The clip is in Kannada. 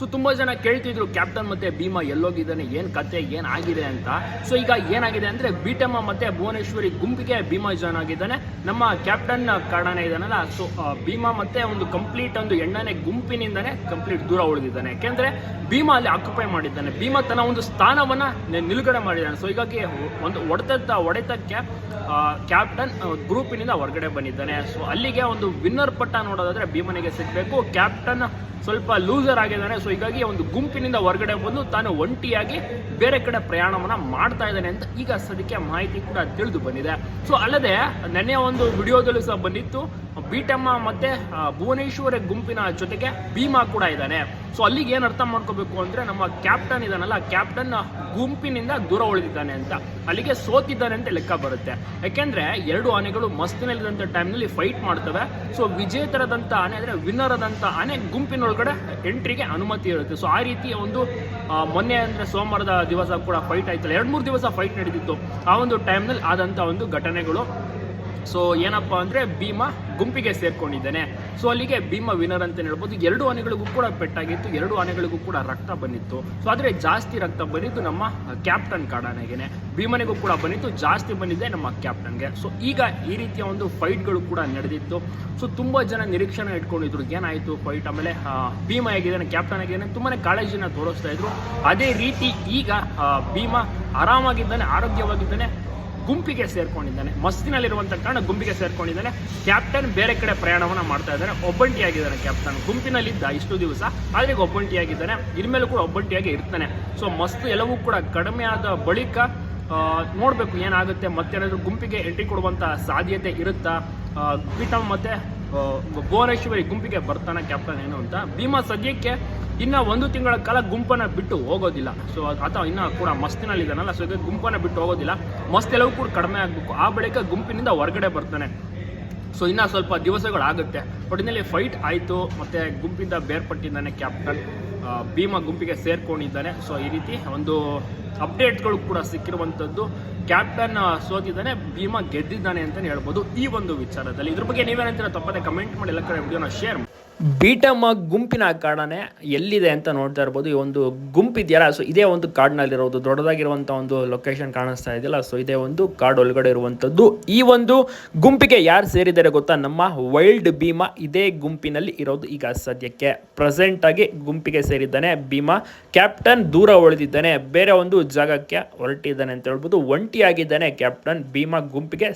ಸೊ ತುಂಬ ಜನ ಕೇಳ್ತಿದ್ರು ಕ್ಯಾಪ್ಟನ್ ಮತ್ತೆ ಭೀಮಾ ಎಲ್ಲೋಗಿದ್ದಾನೆ, ಏನ್ ಕತೆ, ಏನ್ ಆಗಿದೆ ಅಂತ? ಸೊ ಈಗ ಏನಾಗಿದೆ ಅಂದ್ರೆ, ಬಿಟಮ್ಮ ಮತ್ತೆ ಭುವನೇಶ್ವರಿ ಗುಂಪಿಗೆ ಭೀಮಾ ಜಾಯ್ನ್ ಆಗಿದ್ದಾನೆ. ನಮ್ಮ ಕ್ಯಾಪ್ಟನ್ ಕಾರಣನೇ ಇದ್ದಾನಲ್ಲ ಸೊ ಭೀಮಾ ಮತ್ತೆ ಒಂದು ಕಂಪ್ಲೀಟ್ ಒಂದು ಎಣ್ಣನೆ ಗುಂಪಿನಿಂದಾನೆ ಕಂಪ್ಲೀಟ್ ದೂರ ಉಳಿದಿದ್ದಾನೆ. ಯಾಕೆಂದ್ರೆ, ಭೀಮಾ ಅಲ್ಲಿ ಆಕ್ಯುಪೈ ಮಾಡಿದ್ದಾನೆ. ಭೀಮಾ ತನ್ನ ಒಂದು ಸ್ಥಾನವನ್ನ ನಿಲುಗಡೆ ಮಾಡಿದ್ದಾನೆ. ಸೊ ಹೀಗಾಗಿ ಒಂದು ಹೊಡೆತ ಒಡೆತಕ್ಕೆ ಕ್ಯಾಪ್ಟನ್ ಗ್ರೂಪಿನಿಂದ ಹೊರಗಡೆ ಬಂದಿದ್ದಾನೆ. ಸೊ ಅಲ್ಲಿಗೆ ಒಂದು ವಿನ್ನರ್ ಪಟ್ಟ ನೋಡೋದಾದ್ರೆ ಭೀಮನಿಗೆ ಸಿಗಬೇಕು. ಕ್ಯಾಪ್ಟನ್ ಸ್ವಲ್ಪ ಲೂಸರ್ ಆಗಿದ್ದಾನೆ. ಸೊ ಹೀಗಾಗಿ ಒಂದು ಗುಂಪಿನಿಂದ ಹೊರಗಡೆ ಬಂದು ತಾನು ಒಂಟಿಯಾಗಿ ಬೇರೆ ಕಡೆ ಪ್ರಯಾಣವನ್ನ ಮಾಡ್ತಾ ಇದ್ದಾನೆ ಅಂತ ಈಗ ಸದ್ಯಕ್ಕೆ ಮಾಹಿತಿ ಕೂಡ ತಿಳಿದು ಬಂದಿದೆ. ಸೊ ಅಲ್ಲದೆ, ನೆನ್ನೆ ಒಂದು ವಿಡಿಯೋದಲ್ಲೂ ಸಹ ಬಂದಿತ್ತು. ಬೀಟಮ್ಮ ಮತ್ತೆ ಭುವನೇಶ್ವರ ಗುಂಪಿನ ಜೊತೆಗೆ ಭೀಮಾ ಕೂಡ ಇದ್ದಾನೆ. ಸೊ ಅಲ್ಲಿಗೆ ಏನು ಅರ್ಥ ಮಾಡ್ಕೋಬೇಕು ಅಂದ್ರೆ ನಮ್ಮ ಕ್ಯಾಪ್ಟನ್ ಇದಾನಲ್ಲ ಕ್ಯಾಪ್ಟನ್ ಗುಂಪಿನಿಂದ ದೂರ ಉಳಿದಿದ್ದಾನೆ ಅಂತ. ಅಲ್ಲಿಗೆ ಸೋತಿದ್ದಾನೆ ಅಂತ ಲೆಕ್ಕ ಬರುತ್ತೆ. ಯಾಕೆಂದ್ರೆ ಎರಡು ಆನೆಗಳು ಮಸ್ತಿನಲ್ಲಿದ್ದಂಥ ಟೈಮ್ನಲ್ಲಿ ಫೈಟ್ ಮಾಡ್ತವೆ. ಸೊ ವಿಜೇತರದಂತ ಆನೆ ಅಂದ್ರೆ ವಿನ್ನರ್ ಆನೆ ಗುಂಪಿನೊಳಗಡೆ ಎಂಟ್ರಿಗೆ ಅನುಮತಿ ಇರುತ್ತೆ. ಸೊ ಆ ರೀತಿ ಒಂದು ಮೊನ್ನೆ ಅಂದ್ರೆ ಸೋಮವಾರದ ದಿವಸ ಕೂಡ ಫೈಟ್ ಆಯ್ತಲ್ಲ ಎರಡು ಮೂರು ದಿವಸ ಫೈಟ್ ನಡೆದಿತ್ತು ಆ ಒಂದು ಟೈಮ್ನಲ್ಲಿ ಆದಂತ ಒಂದು ಘಟನೆಗಳು. ಸೊ ಏನಪ್ಪಾ ಅಂದ್ರೆ ಭೀಮಾ ಗುಂಪಿಗೆ ಸೇರ್ಕೊಂಡಿದ್ದೇನೆ. ಸೊ ಅಲ್ಲಿಗೆ ಭೀಮ ವಿನರ್ ಅಂತ ಹೇಳ್ಬೋದು. ಎರಡು ಆನೆಗಳಿಗೂ ಕೂಡ ಪೆಟ್ಟಾಗಿತ್ತು, ಎರಡು ಆನೆಗಳಿಗೂ ಕೂಡ ರಕ್ತ ಬಂದಿತ್ತು. ಸೊ ಆದರೆ ಜಾಸ್ತಿ ರಕ್ತ ಬಂದಿದ್ದು ನಮ್ಮ ಕ್ಯಾಪ್ಟನ್ ಕಾಡಾನೆಗೆನೆ. ಭೀಮನಿಗೂ ಕೂಡ ಬಂದಿತ್ತು, ಜಾಸ್ತಿ ಬಂದಿದೆ ನಮ್ಮ ಕ್ಯಾಪ್ಟನ್ಗೆ ಸೊ ಈಗ ಈ ರೀತಿಯ ಒಂದು ಫೈಟ್ಗಳು ಕೂಡ ನಡೆದಿತ್ತು. ಸೊ ತುಂಬಾ ಜನ ನಿರೀಕ್ಷಣೆ ಇಟ್ಕೊಂಡಿದ್ರು, ಏನಾಯ್ತು ಫೈಟ್ ಆಮೇಲೆ ಭೀಮ ಹೇಗಿದ್ದಾನೆ ಕ್ಯಾಪ್ಟನ್ ಆಗಿದ್ದಾನೆ ತುಂಬಾನೇ ಕಾಳಜಿನ ತೋರಿಸ್ತಾ ಇದ್ರು. ಅದೇ ರೀತಿ ಈಗ ಭೀಮಾ ಆರಾಮಾಗಿದ್ದಾನೆ, ಆರೋಗ್ಯವಾಗಿದ್ದಾನೆ. ಗುಂಪಿಗೆ ಸೇರ್ಕೊಂಡಿದ್ದಾನೆ. ಮಸ್ತಿನಲ್ಲಿರುವಂತ ಕಾರಣ ಗುಂಪಿಗೆ ಸೇರ್ಕೊಂಡಿದ್ದಾನೆ. ಕ್ಯಾಪ್ಟನ್ ಬೇರೆ ಕಡೆ ಪ್ರಯಾಣವನ್ನ ಮಾಡ್ತಾ ಇದ್ದಾನೆ. ಒಬ್ಬಂಟಿಯಾಗಿದ್ದಾನೆ ಕ್ಯಾಪ್ಟನ್ ಗುಂಪಿನಲ್ಲಿದ್ದ ಇಷ್ಟು ದಿವಸ, ಆದ್ರೆ ಈಗ ಒಬ್ಬಂಟಿಯಾಗಿದ್ದಾನೆ. ಇನ್ಮೇಲೂ ಕೂಡ ಒಬ್ಬಂಟಿಯಾಗಿ ಇರ್ತಾನೆ. ಸೊ ಮಸ್ತ್ ಎಲ್ಲವೂ ಕೂಡ ಕಡಿಮೆ ಆದ ಬಳಿಕ ನೋಡಬೇಕು ಏನಾಗುತ್ತೆ. ಮತ್ತೇನಾದ್ರೂ ಗುಂಪಿಗೆ ಎಂಟ್ರಿ ಕೊಡುವಂತ ಸಾಧ್ಯತೆ ಇರುತ್ತಾ? ಪೀಠಮ್ ಮತ್ತೆ ಭುವನೇಶ್ವರಿ ಗುಂಪಿಗೆ ಬರ್ತಾನೆ ಕ್ಯಾಪ್ಟನ್ ಏನು ಅಂತ. ಭೀಮಾ ಸದ್ಯಕ್ಕೆ ಇನ್ನ ಒಂದು ತಿಂಗಳ ಕಾಲ ಗುಂಪನ್ನ ಬಿಟ್ಟು ಹೋಗೋದಿಲ್ಲ. ಸೊ ಆತ ಇನ್ನ ಕೂಡ ಮಸ್ತಿನಲ್ಲಿ ಮಸ್ತಿನಲ್ಲಿದ್ದಾನಲ್ಲ ಸೊ ಈಗ ಗುಂಪನ್ನ ಬಿಟ್ಟು ಹೋಗೋದಿಲ್ಲ. ಮಸ್ತ್ ಎಲ್ಲವೂ ಕೂಡ ಕಡಿಮೆ ಆಗಬೇಕು. ಆ ಬಳಿಕ ಗುಂಪಿನಿಂದ ಹೊರಗಡೆ ಬರ್ತಾನೆ. ಸೊ ಇನ್ನ ಸ್ವಲ್ಪ ದಿವಸಗಳಾಗುತ್ತೆ. ಒಟ್ಟಿನಲ್ಲಿ ಫೈಟ್ ಆಯಿತು. ಮತ್ತೆ ಗುಂಪಿಂದ ಬೇರ್ಪಟ್ಟಿದ್ದಾನೆ ಕ್ಯಾಪ್ಟನ್ ಭೀಮ ಗುಂಪಿಗೆ ಸೇರ್ಕೊಂಡಿದ್ದಾನೆ. ಸೊ ಈ ರೀತಿ ಒಂದು ಅಪ್ಡೇಟ್ಗಳು ಕೂಡ ಸಿಕ್ಕಿರುವಂಥದ್ದು. ಕ್ಯಾಪ್ಟನ್ ಸೋತಿದ್ದಾನೆ. ಭೀಮ ಗೆದ್ದಿದ್ದಾನೆ ಅಂತಲೇ ಹೇಳ್ಬೋದು. ಈ ಒಂದು ವಿಚಾರದಲ್ಲಿ. ಇದ್ರ ಬಗ್ಗೆ ನೀವೇನಂತೀರ? ತಪ್ಪದೆ ಕಮೆಂಟ್ ಮಾಡಿ. ಎಲ್ಲ ಕಡೆ ವಿಡಿಯೋನ ಶೇರ್ ಬೀಟಮ್ಮ ಗುಂಪಿನ ಕಾರ್ಡನೆ ಎಲ್ಲಿದೆ ಅಂತ ನೋಡ್ತಾ ಇರ್ಬೋದು. ಈ ಒಂದು ಗುಂಪಿದೆಯಲ್ಲ ಸೊ ಇದೇ ಒಂದು ಕಾಡಿನಲ್ಲಿರೋದು. ದೊಡ್ಡದಾಗಿರುವಂಥ ಒಂದು ಲೊಕೇಶನ್ ಕಾಣಿಸ್ತಾ ಇದೆಯಲ್ಲ ಸೊ ಇದೇ ಒಂದು ಕಾಡು ಒಳಗಡೆ ಇರುವಂಥದ್ದು ಈ ಒಂದು ಗುಂಪಿಗೆ ಯಾರು ಸೇರಿದ್ದಾರೆ ಗೊತ್ತಾ? ನಮ್ಮ ವೈಲ್ಡ್ ಭೀಮಾ ಇದೇ ಗುಂಪಿನಲ್ಲಿ ಇರೋದು ಈಗ ಸದ್ಯಕ್ಕೆ. ಪ್ರೆಸೆಂಟ್ ಆಗಿ ಗುಂಪಿಗೆ ಸೇರಿದ್ದಾನೆ ಭೀಮಾ. ಕ್ಯಾಪ್ಟನ್ ದೂರ ಉಳಿದಿದ್ದಾನೆ. ಬೇರೆ ಒಂದು ಜಾಗಕ್ಕೆ ಹೊರಟಿದ್ದಾನೆ ಅಂತ ಹೇಳ್ಬೋದು. ಒಂಟಿಯಾಗಿದ್ದಾನೆ ಕ್ಯಾಪ್ಟನ್ ಭೀಮಾ ಗುಂಪಿಗೆ